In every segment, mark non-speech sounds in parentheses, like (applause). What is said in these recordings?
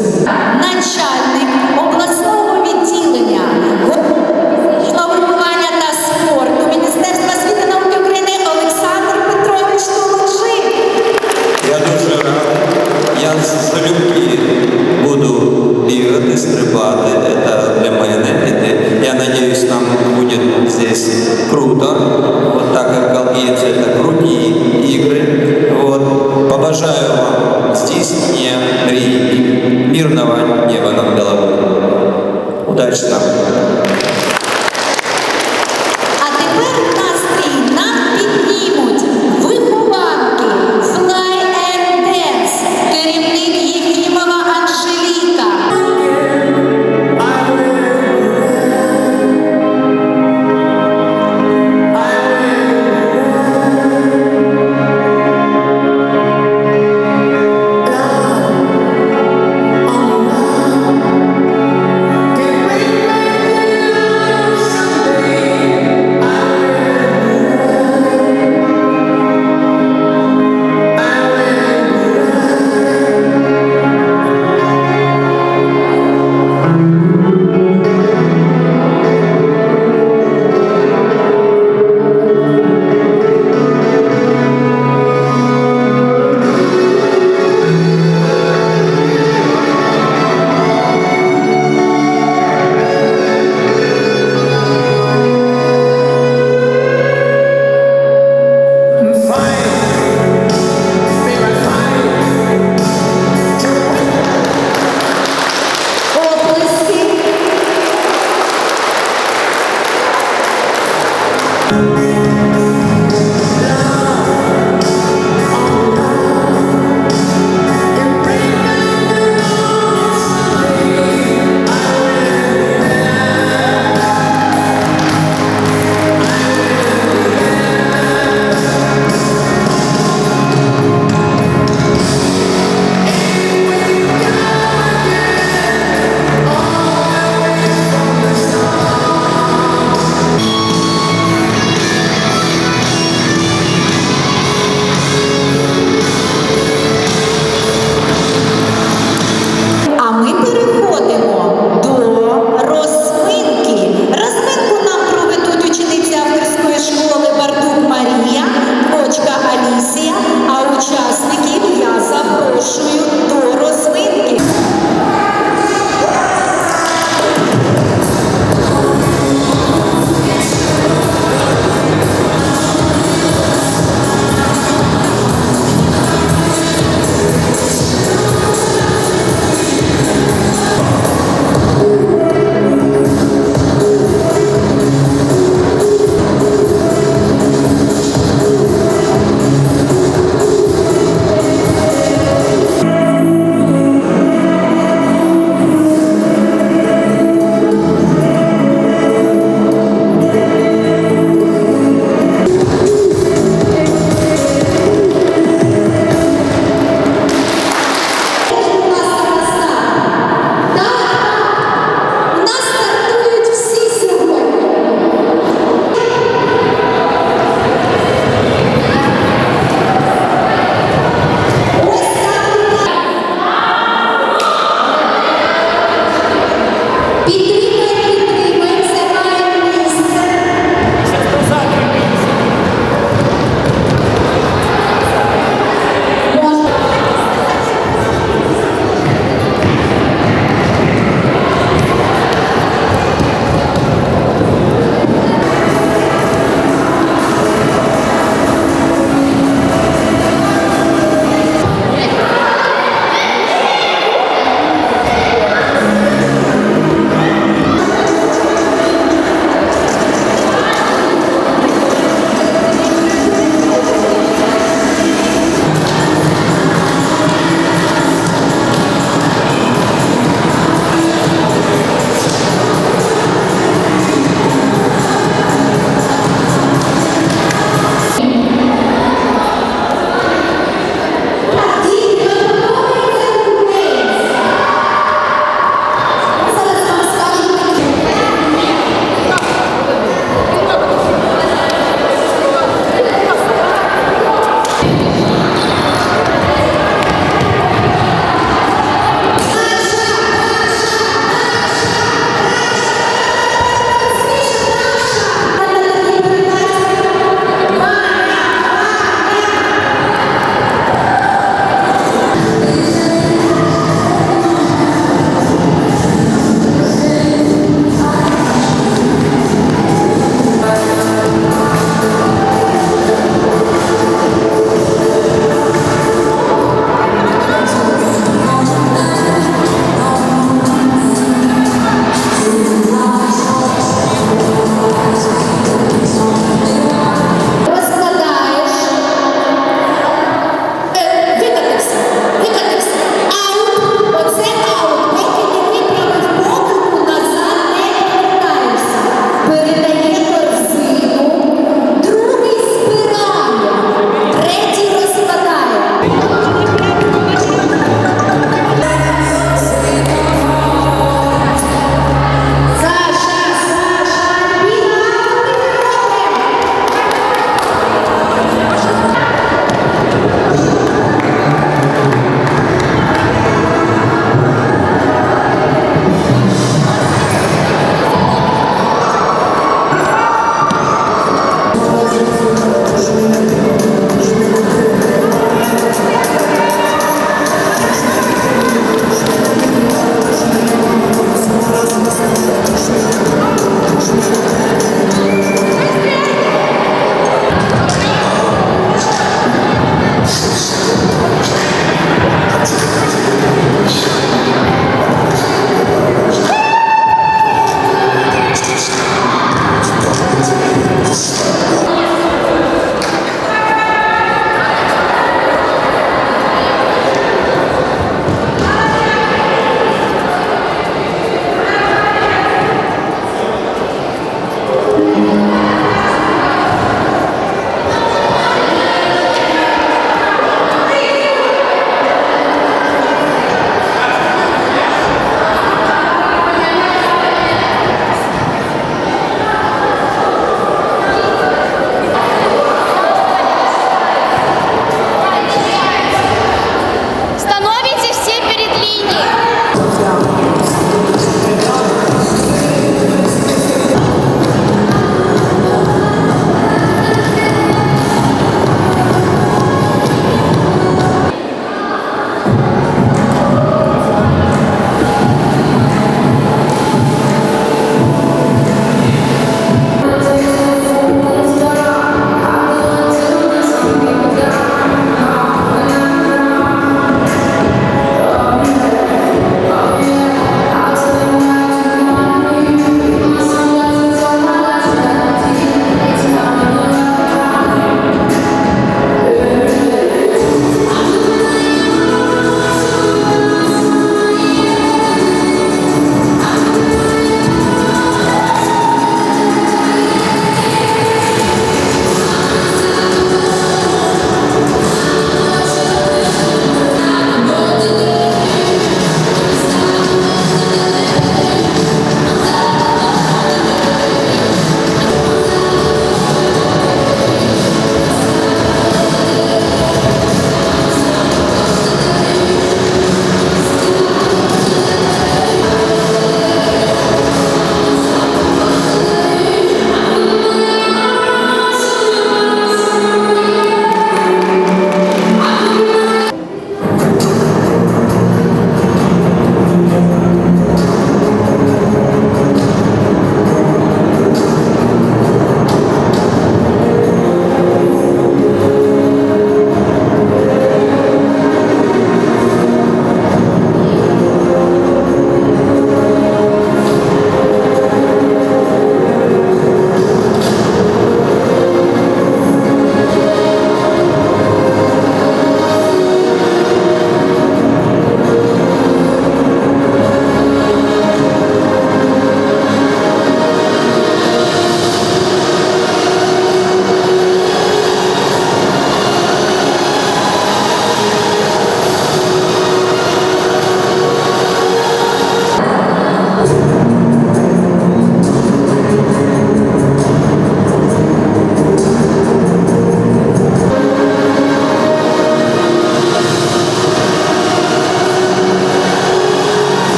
গেছে А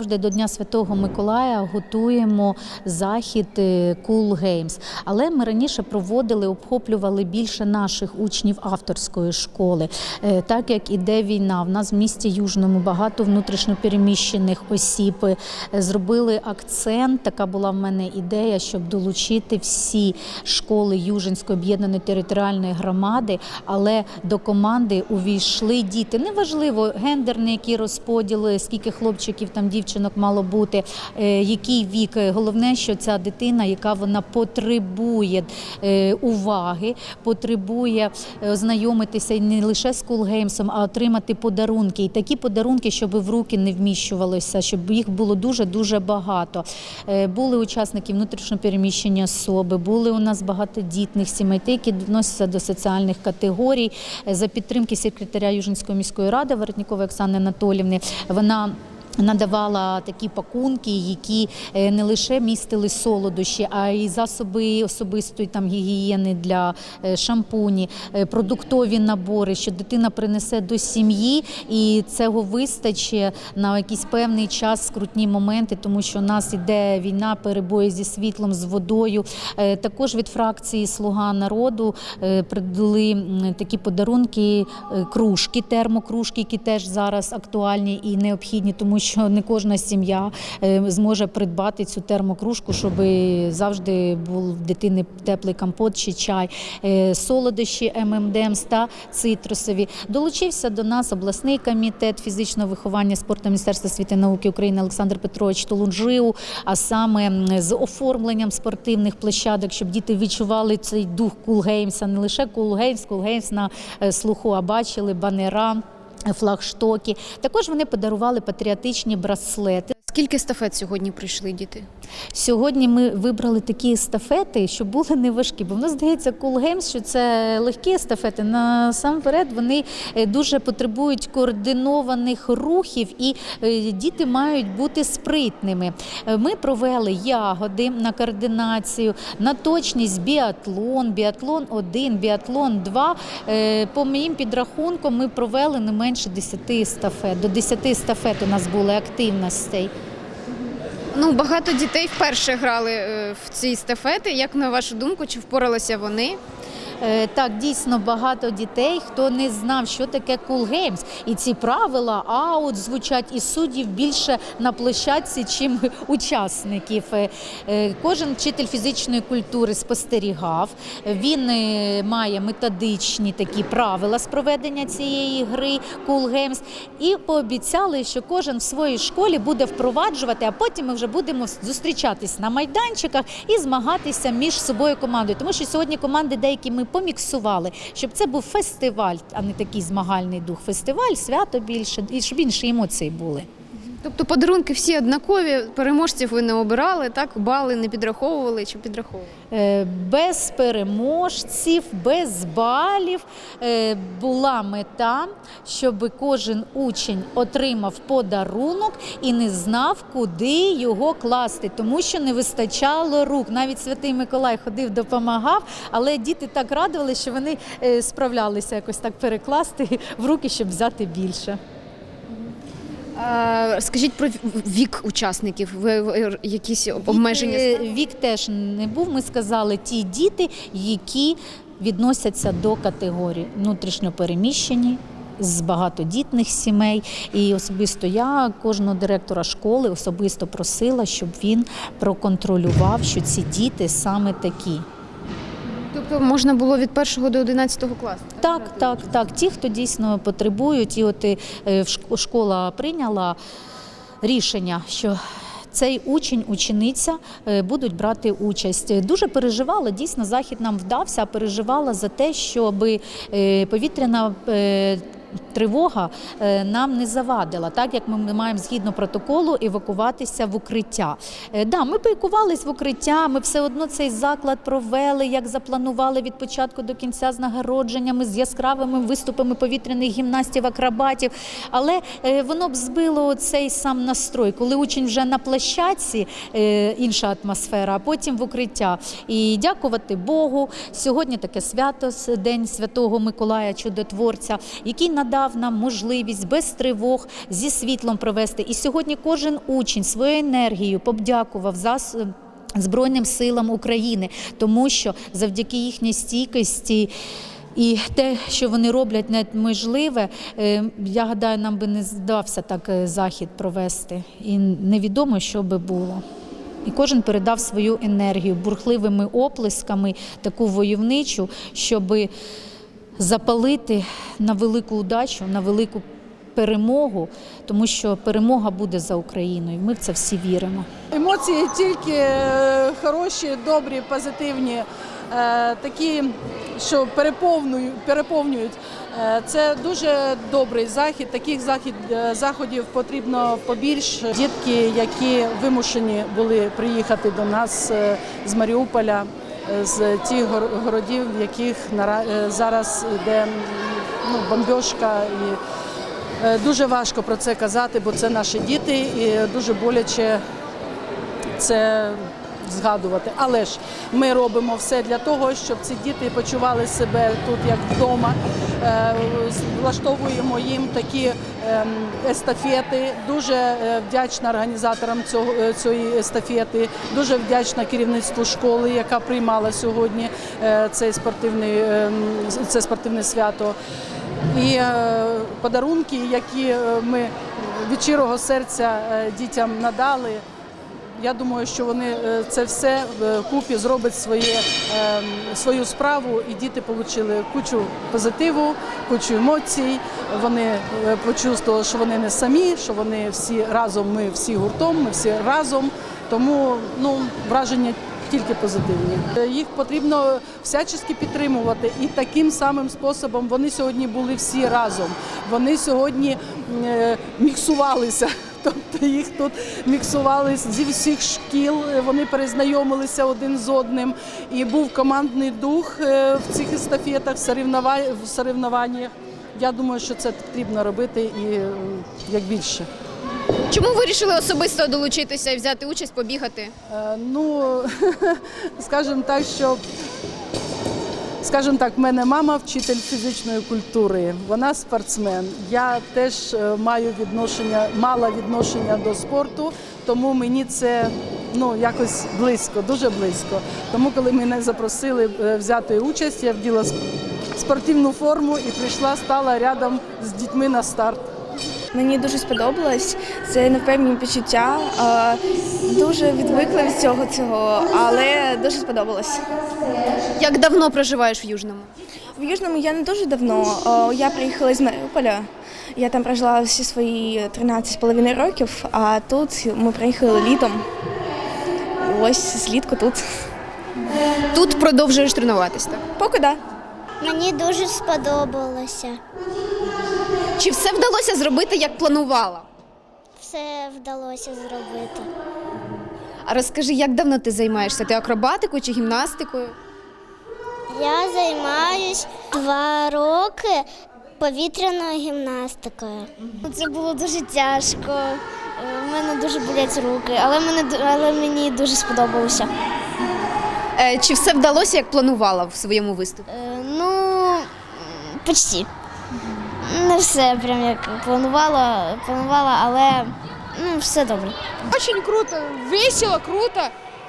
завжди до Дня Святого Миколая готуємо захід е, Cool Games. Але ми раніше проводили, обхоплювали більше наших учнів авторської школи. Е, Так як іде війна, в нас в місті Южному багато внутрішньопереміщених осіб. Е, Зробили акцент. Така була в мене ідея, щоб долучити всі школи Южинської об'єднаної територіальної громади, але до команди увійшли діти. Неважливо гендерний який розподіл, скільки хлопчиків там дівчинок мало бути, е, який вік. Е, Головне, що ця дитина, яка вона потребує е, уваги, потребує ознайомитися не лише з кулгеймсом, а отримати подарунки. І такі подарунки, щоб в руки не вміщувалося, щоб їх було дуже дуже багато. Були учасники внутрішньопереміщення особи, були у нас багатодітних сімей, які відносяться до соціальних категорій за підтримки секретаря Южинської міської ради Воротнікової Оксани Анатолівни. Вона Надавала такі пакунки, які е, не лише містили солодощі, а й засоби особистої там гігієни для е, шампуні, е, продуктові набори, що дитина принесе до сім'ї, і цього вистачить на якийсь певний час, скрутні моменти, тому що у нас іде війна, перебої зі світлом, з водою. Також від фракції Слуга народу придали такі подарунки, кружки, термокружки, які теж зараз актуальні і необхідні, тому що не кожна сім'я е, зможе придбати цю термокружку, щоб завжди був в дитини теплий компот чи чай. Е, Солодощі ММДМС та цитрусові. Долучився до нас обласний комітет фізичного виховання спорту Міністерства освіти і науки України Олександр Петрович Толунжиу, а саме з оформленням спортивних площадок, щоб діти відчували цей дух кулгеймса, не лише кулгеймс, кулгеймс на е, слуху, а бачили банера. Флагштоки також вони подарували патріотичні браслети. Скільки естафет сьогодні прийшли діти? Сьогодні ми вибрали такі естафети, щоб були не важкі. Бо в нас здається, Cool Games, що це легкі естафети. Насамперед вони е, дуже потребують координованих рухів, і е, діти мають бути спритними. Е, Ми провели ягоди на координацію, на точність біатлон, біатлон 1, біатлон 2. Е, По моїм підрахункам, ми провели не менше 10 естафет. До 10 естафет у нас були активностей. Ну, багато дітей вперше грали е, в ці естафети. Як на вашу думку, чи впоралися вони? Е, Так, дійсно багато дітей, хто не знав, що таке Cool Games. І ці правила аут звучать і суддів більше на площадці, чим (laughs) учасників. Е, е, Кожен вчитель фізичної культури спостерігав. Він має методичні такі правила з проведення цієї гри Cool Games. І пообіцяли, що кожен в своїй школі буде впроваджувати, а потім ми вже будемо зустрічатись на майданчиках і змагатися між собою командою. Тому що сьогодні команди деякі ми поміксували, щоб це був фестиваль, а не такий змагальний дух. Фестиваль, свято більше, і щоб інші емоції були. Тобто подарунки всі однакові, переможців ви не обирали, так? Бали не підраховували чи підраховували? Е, Без переможців, без балів е, була мета, щоб кожен учень отримав подарунок і не знав, куди його класти, тому що не вистачало рук. Навіть святий Миколай ходив, допомагав, але діти так радували, що вони е, справлялися якось так перекласти в руки, щоб взяти більше. Скажіть про вік учасників. Ви, якісь обмеження? Вік, е. Вік теж не був. Ми сказали ті діти, які відносяться до категорії внутрішньопереміщені. З багатодітних сімей, і особисто я кожного директора школи особисто просила, щоб він проконтролював, що ці діти саме такі. Тобто можна було від 1 до 11 класу? Так, так, так. Ті, хто дійсно потребують, і от е, шк- школа прийняла рішення, що цей учень, учениця е, будуть брати участь. Дуже переживала, дійсно, захід нам вдався, переживала за те, щоб е, повітряна. Тривога е, нам не завадила, так як ми маємо згідно протоколу евакуватися в укриття. Е, Да, ми поїкувались в укриття, ми все одно цей заклад провели, як запланували від початку до кінця з нагородженнями, з яскравими виступами повітряних гімнастів, акробатів. Але е, воно б збило цей сам настрой, коли учень вже на площадці, інша атмосфера, а потім в укриття. І дякувати Богу. Сьогодні таке свято, День Святого Миколая, чудотворця, який надав нам можливість без тривог зі світлом провести. І сьогодні кожен учень своєю енергією подякував за. Збройним силам України, тому що завдяки їхній стійкості і те, що вони роблять неможливе, е, я гадаю, нам би не здався так е, захід провести. І невідомо, що би було. І кожен передав свою енергію бурхливими оплесками, таку войовничу, щоби запалити на велику удачу, на велику перемогу, тому що перемога буде за Україною. Ми в це всі віримо. Емоції тільки е, хороші, добрі, позитивні, е, такі, що переповнюють. Е, Це дуже добрий захід. Таких захід, заходів потрібно побільше. Дітки, які вимушені були приїхати до нас з Маріуполя, з тих гор- городів, в яких е, зараз йде ну, бомбежка. і Е, Дуже важко про це казати, бо це наші діти, і дуже боляче це згадувати. Але ж ми робимо все для того, щоб ці діти почували себе тут як вдома. Е, Влаштовуємо їм такі ем, естафети. Дуже е, вдячна організаторам цього е, цієї естафети. Дуже вдячна керівництву школи, яка приймала сьогодні цей спортивний ем, це спортивне свято. І подарунки, які ми від щирого серця дітям надали. Я думаю, що вони е, це все в купі зроблять своє, е, свою справу, і діти отримали кучу позитиву, кучу емоцій. Вони е, почувствували, що вони не самі, що вони всі разом, ми всі гуртом, ми всі разом. Тому ну, враження тільки позитивні. Е, Їх потрібно всячески підтримувати, і таким самим способом вони сьогодні були всі разом. Вони сьогодні е, міксувалися. Тобто їх тут міксували зі всіх шкіл, е, вони перезнайомилися один з одним. І був командний дух е, в цих естафетах, в соревнова- соревнованнях. Я думаю, що це потрібно робити і е, як більше. Чому вирішили особисто долучитися і взяти участь, побігати? Е, Ну, (laughs) скажімо так, що скажімо так, в мене мама вчитель фізичної культури, вона спортсмен. Я теж е, маю відношення, мала відношення до спорту, тому мені це ну якось близько, дуже близько. Тому, коли мене запросили е, взяти участь, я вділа спортивну форму і прийшла, стала рядом з дітьми на старт. Мені дуже сподобалось. Це непевні почуття. Дуже відвикла від цього цього, але дуже сподобалось. Як давно проживаєш в Южному? В Южному я не дуже давно. Я приїхала з Маріуполя. Я там прожила всі свої 13,5 років, а тут ми приїхали літом. І Ось злітку тут. Тут продовжуєш тренуватись, так? Поки да. Мені дуже сподобалося. Чи все вдалося зробити, як планувала? Все вдалося зробити. А розкажи, як давно ти займаєшся? Ти акробатикою чи гімнастикою? Я займаюсь два роки повітряною гімнастикою. Це було дуже тяжко. У мене дуже болять руки, але, мене, але мені дуже сподобалося. Е, чи все вдалося, як планувала в своєму виступі? Е, Ну, почти. Не все прям як планувала, планувала, але ну, все добре. Очень круто, весело, круто,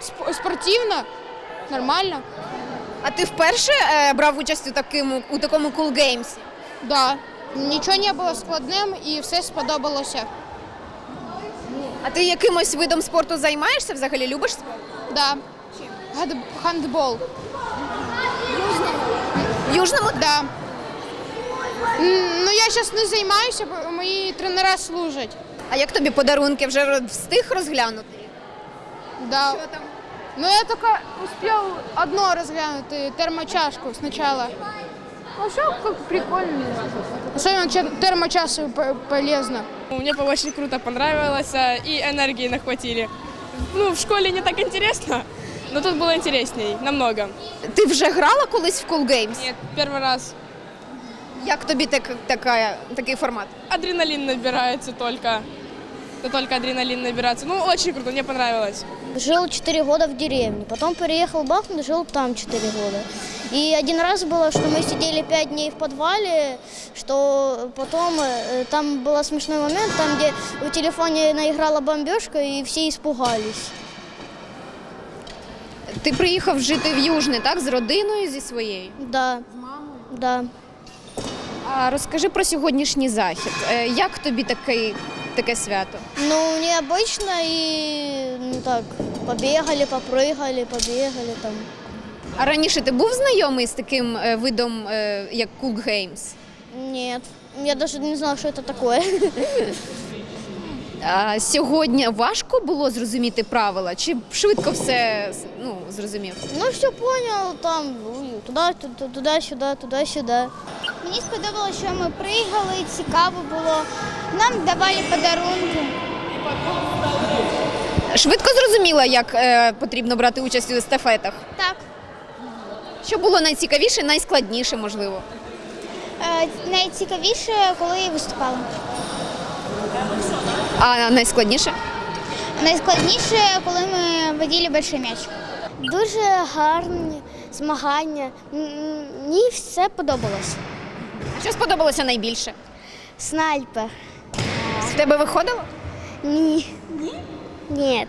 сп- спортивно, нормально. А ти вперше е, брав участь у такому у такому Cool Games? Да. Нічого не було складним і все сподобалося. А ти якимось видом спорту займаєшся взагалі? Любиш спорт? Да. Гад- Гандбол. В Южному? Да. М, Ну я зараз не займаюся, бо мої тренера служать. А як тобі подарунки? Вже роз- встиг розглянути? Да. Ну я только успел одно разглянуть, термочашку сначала. Ну все как прикольно. Особенно че- термочашу по- полезно. Мне по- очень круто понравилось, а, и энергии нахватили. Ну, в школе не так интересно, но тут было интересней, намного. Ти вже грала колись в Cool Games? Нет, первый раз. Як тобі так, така, такий формат? Адреналин набирается только. Это только адреналин набирается. Ну, очень круто, мне понравилось. Жил 4 года в деревне, потом переехал в Бахмут, жил там 4 года. И один раз было, что мы сидели 5 дней в подвале, что потом э, там был смешной момент, там где в телефоне наиграла бомбежка и все испугались. Ти приїхав жити в Южне, так? З родиною зі своєю. Да. Да. А розкажи про сьогоднішній захід. Е, Як тобі такий, таке свято? Ну, необычно и ну так, побегали, попрыгали, побегали там. А раніше ти був знайомий з таким е, видом, е, як Cool Games? Нет, я даже не знала, что это такое. А сьогодні важко було зрозуміти правила? Чи швидко все ну, зрозумів? Ну, все понял, там ну, туди, туди, туди-сюди, туди-сюди. Мені сподобалося, що ми пригали, цікаво було. Нам давали подарунки. Швидко зрозуміла, як е, потрібно брати участь у естафетах. Так, Що було найцікавіше, найскладніше, можливо. е, найцікавіше, коли виступали. А найскладніше? Найскладніше, коли ми водили большой м'яч. Дуже гарні змагання. Мені все подобалось. А що сподобалося найбільше? Снайпер. В тебе виходило? Ні. Ні? Ні.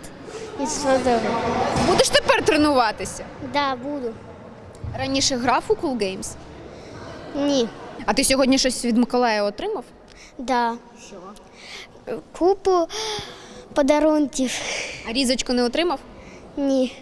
Не сподобалось. Будеш тепер тренуватися? Да, буду. Раніше грав у Cool Games. Ні. А ти сьогодні щось від Миколая отримав? Да. Що? Купу подарунків. А різочку не отримав? Ні.